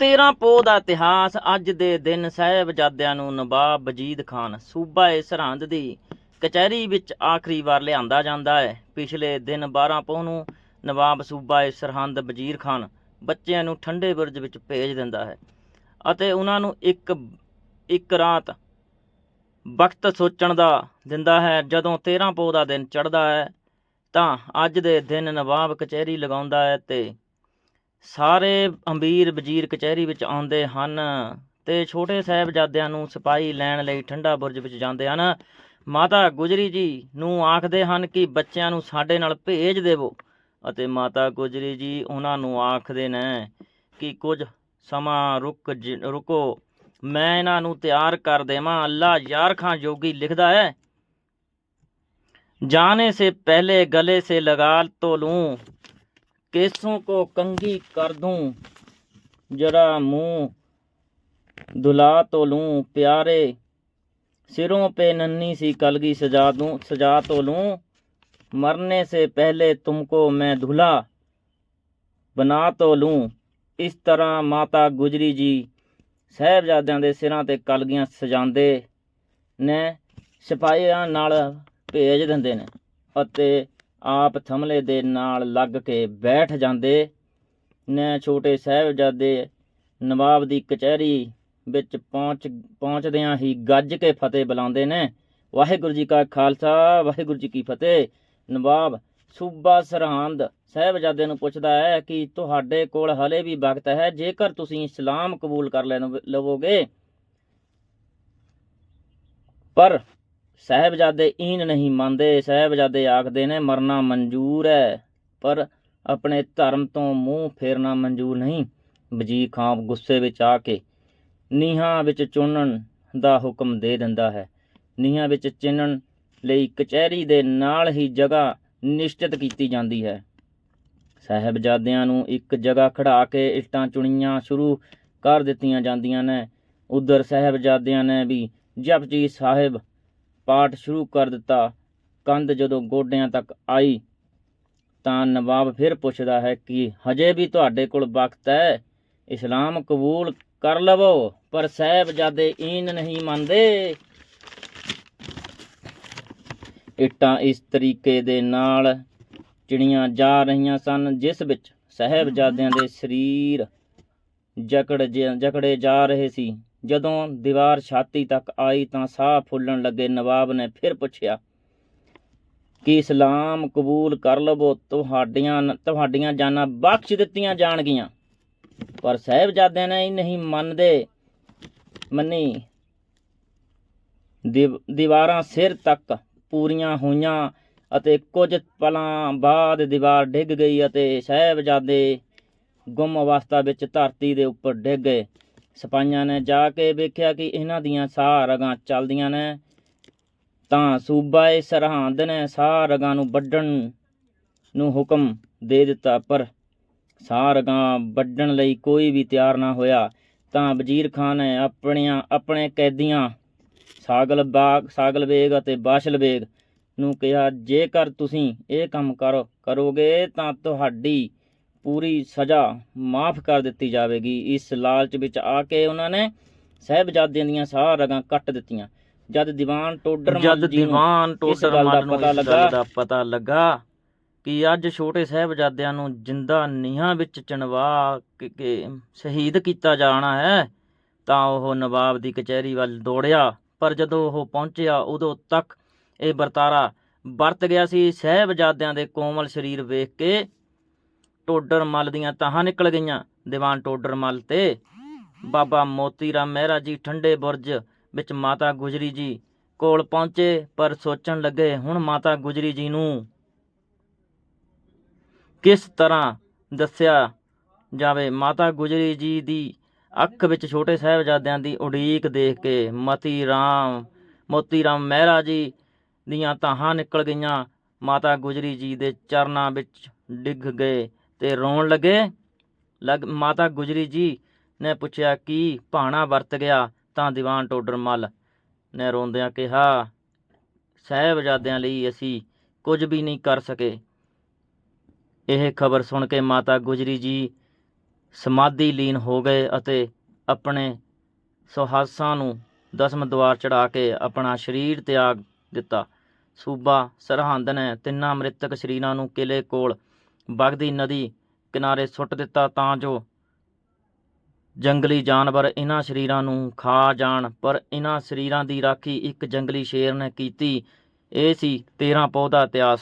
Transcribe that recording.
13 ਪੋਹ ਦਾ ਇਤਿਹਾਸ ਅੱਜ ਦੇ ਦਿਨ ਸਾਹਿਬਜ਼ਾਦਿਆਂ ਨੂੰ ਨਵਾਬ ਵਜੀਦ ਖਾਨ ਸੂਬਾ ਏ ਸਰਹੰਦ ਦੀ ਕਚਹਿਰੀ ਵਿੱਚ ਆਖਰੀ ਵਾਰ ਲਿਆਂਦਾ ਜਾਂਦਾ ਹੈ। ਪਿਛਲੇ ਦਿਨ 12 ਪੋਹ ਨੂੰ ਨਵਾਬ ਸੂਬਾ ਏ ਸਰਹੰਦ ਵਜ਼ੀਰ ਖਾਨ ਬੱਚਿਆਂ ਨੂੰ ਠੰਡੇ ਬੁਰਜ ਵਿੱਚ ਭੇਜ ਦਿੰਦਾ ਹੈ ਅਤੇ ਉਹਨਾਂ ਨੂੰ ਇੱਕ ਇੱਕ ਰਾਤ ਵਕਤ ਸੋਚਣ ਦਾ ਦਿੰਦਾ ਹੈ। ਜਦੋਂ 13 ਪੋਹ ਦਾ ਦਿਨ ਚੜ੍ਹਦਾ ਹੈ ਤਾਂ ਅੱਜ ਦੇ ਦਿਨ ਨਵਾਬ ਕਚਹਿਰੀ ਲਗਾਉਂਦਾ ਹੈ ਤੇ ਸਾਰੇ ਅਮੀਰ ਵਜ਼ੀਰ ਕਚਹਿਰੀ ਵਿੱਚ ਆਉਂਦੇ ਹਨ ਤੇ ਛੋਟੇ ਸਾਹਿਬਜ਼ਾਦਿਆਂ ਨੂੰ ਸਿਪਾਹੀ ਲੈਣ ਲਈ ਠੰਡਾ ਬੁਰਜ ਵਿੱਚ ਜਾਂਦੇ ਹਨ। ਮਾਤਾ ਗੁਜਰੀ ਜੀ ਨੂੰ ਆਖਦੇ ਹਨ ਕਿ ਬੱਚਿਆਂ ਨੂੰ ਸਾਡੇ ਨਾਲ ਭੇਜ ਦੇਵੋ ਅਤੇ ਮਾਤਾ ਗੁਜਰੀ ਜੀ ਉਹਨਾਂ ਨੂੰ ਆਖਦੇ ਨੇ ਕਿ ਕੁਝ ਸਮਾਂ ਰੁਕ ਰੁਕੋ, ਮੈਂ ਇਹਨਾਂ ਨੂੰ ਤਿਆਰ ਕਰ ਦੇਵਾਂ। ਅੱਲਾ ਯਾਰ ਖਾਂ ਜੋਗੀ ਲਿਖਦਾ ਹੈ ਜਾਣੇ ਸੇ ਪਹਿਲੇ ਗਲੇ ਸੇ ਲਗਾਲ ਤੋ ਲੂੰ। केसों को कंघी कर दूं जरा मुंह धुला तो लूं प्यारे सिरों पे नन्ही सी कलगी सजा दूं सजा तो लूं मरने से पहले तुमको मैं धुला बना तो लूं ਇਸ ਤਰ੍ਹਾਂ ਮਾਤਾ ਗੁਜਰੀ ਜੀ ਸਾਹਿਬਜ਼ਾਦਿਆਂ ਦੇ ਸਿਰਾਂ ਤੇ ਕਲਗੀਆਂ ਸਜਾਉਂਦੇ ਨੇ ਸਿਪਾਹੀਆਂ ਨਾਲ ਭੇਜ ਦਿੰਦੇ ਨੇ ਅਤੇ ਆਪ ਥਮਲੇ ਦੇ ਨਾਲ ਲੱਗ ਕੇ ਬੈਠ ਜਾਂਦੇ ਨੇ ਛੋਟੇ ਸਾਹਿਬਜ਼ਾਦੇ ਨਵਾਬ ਦੀ ਕਚਹਿਰੀ ਵਿੱਚ ਪਹੁੰਚ, ਪਹੁੰਚਦਿਆਂ ਹੀ ਗੱਜ ਕੇ ਫਤਿਹ ਬੁਲਾਉਂਦੇ ਨੇ। ਵਾਹਿਗੁਰੂ ਜੀ ਕਾ ਖਾਲਸਾ, ਵਾਹਿਗੁਰੂ ਜੀ ਕੀ ਫਤਿਹ। ਨਵਾਬ ਸੂਬਾ ਸਰਹੰਦ ਸਾਹਿਬਜ਼ਾਦੇ ਨੂੰ ਪੁੱਛਦਾ ਹੈ ਕਿ ਤੁਹਾਡੇ ਕੋਲ ਹਲੇ ਵੀ ਵਕਤ ਹੈ, ਜੇਕਰ ਤੁਸੀਂ ਇਸਲਾਮ ਕਬੂਲ ਕਰ ਲੈਣ ਲਵੋਗੇ। ਪਰ ਸਾਹਿਬਜ਼ਾਦੇ ਈਨ ਨਹੀਂ ਮੰਨਦੇ, ਸਾਹਿਬਜ਼ਾਦੇ ਆਖਦੇ ਨੇ, ਮਰਨਾ ਮਨਜ਼ੂਰ ਹੈ, ਪਰ ਆਪਣੇ ਧਰਮ ਤੋਂ ਮੂੰਹ ਫੇਰਨਾ ਮਨਜ਼ੂਰ ਨਹੀਂ। ਵਜ਼ੀਰ ਖਾਂ ਗੁੱਸੇ ਵਿੱਚ ਆ ਕੇ ਨੀਹਾਂ ਵਿੱਚ ਚੁਣਨ ਦਾ ਹੁਕਮ ਦੇ ਦਿੰਦਾ ਹੈ। ਨੀਹਾਂ ਵਿੱਚ ਚਿਣਨ ਲਈ ਕਚਹਿਰੀ ਦੇ ਨਾਲ ਹੀ ਜਗ੍ਹਾ ਨਿਸ਼ਚਿਤ ਕੀਤੀ ਜਾਂਦੀ ਹੈ। ਸਾਹਿਬਜ਼ਾਦਿਆਂ ਨੂੰ ਇੱਕ ਜਗ੍ਹਾ ਖੜਾ ਕੇ ਇੱਟਾਂ ਚੁਣੀਆਂ ਸ਼ੁਰੂ ਕਰ ਦਿੱਤੀਆਂ ਜਾਂਦੀਆਂ ਨੇ। ਉਧਰ ਸਾਹਿਬਜ਼ਾਦਿਆਂ ਨੇ ਵੀ ਜਪਜੀ ਸਾਹਿਬ ਪਾਠ ਸ਼ੁਰੂ ਕਰ ਦਿੱਤਾ। ਕੰਧ ਜਦੋਂ ਗੋਡਿਆਂ ਤੱਕ ਆਈ, ਤਾਂ ਨਵਾਬ ਫਿਰ ਪੁੱਛਦਾ ਹੈ ਕਿ ਹਜੇ ਵੀ ਤੁਹਾਡੇ ਕੋਲ ਵਕਤ ਹੈ? ਇਸਲਾਮ ਕਬੂਲ ਕਰ ਲਵੋ, ਪਰ ਸਾਹਿਬਜ਼ਾਦੇ ਈਨ ਨਹੀਂ ਮੰਨਦੇ। ਇੱਟਾਂ ਇਸ ਤਰੀਕੇ ਦੇ ਨਾਲ ਚਿੜੀਆਂ ਜਾ ਰਹੀਆਂ ਸਨ, ਜਿਸ ਵਿੱਚ ਸਾਹਿਬਜ਼ਾਦਿਆਂ ਦੇ ਸਰੀਰ ਜਕੜ ਜਕੜੇ ਜਾ ਰਹੇ ਸੀ। ਜਦੋਂ ਦੀਵਾਰ ਛਾਤੀ ਤੱਕ ਆਈ ਤਾਂ ਸਾਹ ਫੁੱਲਣ ਲੱਗੇ ਨਵਾਬ ਨੇ ਫਿਰ ਪੁੱਛਿਆ, ਕਿ ਇਸਲਾਮ ਕਬੂਲ ਕਰ ਲਵੋ? ਤੁਹਾਡੀਆਂ ਤੁਹਾਡੀਆਂ ਜਾਨਾਂ ਬਖਸ਼ ਦਿੱਤੀਆਂ ਜਾਣਗੀਆਂ। ਪਰ ਸਾਹਿਬਜ਼ਾਦਿਆਂ ਨੇ ਇਹ ਨਹੀਂ ਮੰਨਦੇ। ਮੰਨੀ ਦੀਵਾਰਾਂ ਸਿਰ ਤੱਕ ਪੂਰੀਆਂ ਹੋਈਆਂ ਅਤੇ ਕੁਝ ਪਲਾਂ ਬਾਅਦ ਦੀਵਾਰ ਡਿੱਗ ਗਈ ਅਤੇ ਸਾਹਿਬਜ਼ਾਦੇ ਗੁੰਮ ਅਵਸਥਾ ਵਿੱਚ ਧਰਤੀ ਦੇ ਉੱਪਰ ਡਿੱਗ ਗਏ। ਸਿਪਾਹੀਆਂ ਨੇ ਜਾ ਕੇ ਵੇਖਿਆ ਕਿ ਇਹਨਾਂ ਦੀਆਂ ਸਾਹ ਰਗਾਂ ਚੱਲਦੀਆਂ ਨੇ, ਤਾਂ ਸੂਬਾ ਏ ਸਰਹੰਦ ਨੇ ਸਾਹ ਰਗਾਂ ਨੂੰ ਵੱਢਣ ਨੂੰ ਹੁਕਮ ਦੇ ਦਿੱਤਾ, ਪਰ ਸਾਹ ਰਗਾਂ ਵੱਢਣ ਲਈ ਕੋਈ ਵੀ ਤਿਆਰ ਨਾ ਹੋਇਆ। ਤਾਂ ਵਜ਼ੀਰ ਖਾਨ ਨੇ ਆਪਣੀਆਂ, ਆਪਣੇ ਕੈਦੀਆਂ ਸਾਗਲ ਬਾਗ, ਸਾਗਲ ਬੇਗ ਅਤੇ ਬਾਸ਼ਲ ਬੇਗ ਨੂੰ ਕਿਹਾ, ਜੇਕਰ ਤੁਸੀਂ ਇਹ ਕੰਮ ਕਰੋ, ਕਰੋਗੇ ਤਾਂ ਤੁਹਾਡੀ ਪੂਰੀ ਸਜ਼ਾ ਮਾਫ ਕਰ ਦਿੱਤੀ ਜਾਵੇਗੀ। ਇਸ ਲਾਲਚ ਵਿੱਚ ਆ ਕੇ ਉਹਨਾਂ ਨੇ ਸਾਹਿਬਜ਼ਾਦਿਆਂ ਦੀਆਂ ਸਾਹ ਰਗਾਂ ਕੱਟ ਦਿੱਤੀਆਂ। ਜਦ ਦੀਵਾਨ ਟੋਡਰ ਜਦ ਦੀਵਾਨ ਟੋਡਰ ਦਾ ਪਤਾ ਲੱਗਾ ਦਾ ਪਤਾ ਲੱਗਾ ਕਿ ਅੱਜ ਛੋਟੇ ਸਾਹਿਬਜ਼ਾਦਿਆਂ ਨੂੰ ਜਿੰਦਾ ਨੀਹਾਂ ਵਿੱਚ ਚਣਵਾ ਕੇ ਸ਼ਹੀਦ ਕੀਤਾ ਜਾਣਾ ਹੈ ਤਾਂ ਉਹ ਨਵਾਬ ਦੀ ਕਚਹਿਰੀ ਵੱਲ ਦੌੜਿਆ। ਪਰ ਜਦੋਂ ਉਹ ਪਹੁੰਚਿਆ ਉਦੋਂ ਤੱਕ ਇਹ ਵਰਤਾਰਾ ਵਰਤ ਗਿਆ ਸੀ। ਸਾਹਿਬਜ਼ਾਦਿਆਂ ਦੇ ਕੋਮਲ ਸਰੀਰ ਵੇਖ ਕੇ ਟੋਡਰ ਮੱਲ ਦੀਆਂ ਤਾਹਾਂ ਨਿਕਲ ਗਈਆਂ। ਦੀਵਾਨ ਟੋਡਰ ਮੱਲ ਤੇ ਬਾਬਾ ਮੋਤੀ ਰਾਮ ਮਹਿਰਾ ਜੀ ਠੰਡੇ ਬੁਰਜ ਵਿੱਚ ਮਾਤਾ ਗੁਜਰੀ ਜੀ ਕੋਲ ਪਹੁੰਚੇ, ਪਰ ਸੋਚਣ ਲੱਗੇ, ਹੁਣ ਮਾਤਾ ਗੁਜਰੀ ਜੀ ਨੂੰ ਕਿਸ ਤਰ੍ਹਾਂ ਦੱਸਿਆ ਜਾਵੇ? ਮਾਤਾ ਗੁਜਰੀ ਜੀ ਦੀ ਅੱਖ ਵਿੱਚ ਛੋਟੇ ਸਾਹਿਬਜ਼ਾਦਿਆਂ ਦੀ ਉਡੀਕ ਦੇਖ ਕੇ ਮਤੀ ਰਾਮ ਮੋਤੀ ਰਾਮ ਮਹਿਰਾ ਜੀ ਦੀਆਂ ਤਾਹਾਂ ਨਿਕਲ ਗਈਆਂ। ਮਾਤਾ ਗੁਜਰੀ ਜੀ ਦੇ ਚਰਨਾਂ ਵਿੱਚ ਡਿੱਗ ਗਏ। ਤੇ ਰੋਣ ਲੱਗੇ। ਲਗ, ਮਾਤਾ ਗੁਜਰੀ ਜੀ ਨੇ ਪੁੱਛਿਆ, ਕਿ ਭਾਣਾ ਵਰਤ ਗਿਆ ਤਾਂ ਦੀਵਾਨ ਟੋਡਰ ਮੱਲ? ਨੇ ਰੋਂਦਿਆਂ ਕਿਹਾ, ਸਾਹਿਬਜ਼ਾਦਿਆਂ ਲਈ ਅਸੀਂ ਕੁਝ ਵੀ ਨਹੀਂ ਕਰ ਸਕੇ। ਇਹ ਖਬਰ ਸੁਣ ਕੇ ਮਾਤਾ ਗੁਜਰੀ ਜੀ ਸਮਾਧੀ ਲੀਨ ਹੋ ਗਏ ਅਤੇ ਆਪਣੇ ਸੁਹਾਸਾਂ ਨੂੰ ਦਸਮ ਦੁਆਰ ਚੜਾ ਕੇ ਆਪਣਾ ਸਰੀਰ ਤਿਆਗ ਦਿੱਤਾ। ਸੂਬਾ ਸਰਹੰਦ ਨੇ ਤਿੰਨਾਂ ਮ੍ਰਿਤਕ ਸਰੀਰਾਂ ਨੂੰ ਕਿਲੇ ਕੋਲ ਵਗਦੀ ਨਦੀ ਕਿਨਾਰੇ ਸੁੱਟ ਦਿੱਤਾ ਤਾਂ ਜੋ ਜੰਗਲੀ ਜਾਨਵਰ ਇਹਨਾਂ ਸ਼ਰੀਰਾਂ ਨੂੰ ਖਾ ਜਾਣ, ਪਰ ਇਹਨਾਂ ਸ਼ਰੀਰਾਂ ਦੀ ਰਾਖੀ ਇੱਕ ਜੰਗਲੀ ਸ਼ੇਰ ਨੇ ਕੀਤੀ। ਇਹ ਸੀ 13 ਪੌਦਾ ਇਤਿਹਾਸ।